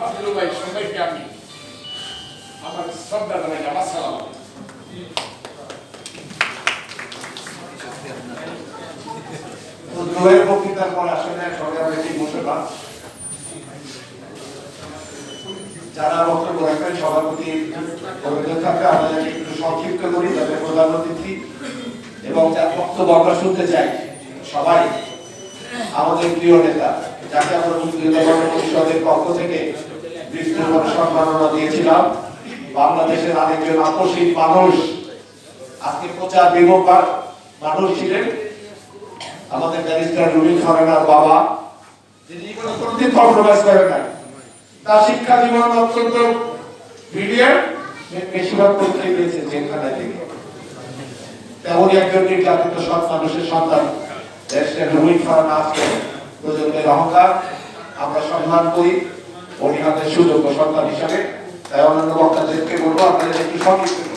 ফাজলু ভাই সবাইকে আমি আমার শ্রদ্ধা জানাই আমার সালাম আমরা একটু সংক্ষিপ্ত করি যাতে প্রধান অতিথি এবং যার বক্তব্য আমরা শুনতে চাই সবাই আমাদের প্রিয় নেতা যাকে আমরা পরিষদের পক্ষ থেকে বিস্তৃতভাবে সম্মাননা দিয়েছিলাম। বাংলাদেশের আরেকজন আকস্মিক মানুষ, আজকে প্রচার বিমুখ মানুষ ছিলেন। আমাদের ব্যারিস্টার রুবিন খানের বাবা, যিনি কোনো কোনোদিন কম্প্রোমাইজ করেন না তার শিক্ষা জীবন অত্যন্ত ব্রিলিয়ান্ট বেশিরভাগ পরীক্ষায় পেয়েছে একজন নির্যাতিত মানুষের সন্তান। ব্যারিস্টার রুবিন খান আজকে প্রজন্মের অহংকার। আমরা সম্মান করি। উনি সুযোগ সন্তান হিসাবে তাই অন্যান্য বক্তাদেরকে বলব আপনাদের একটু সংক্ষিপ্ত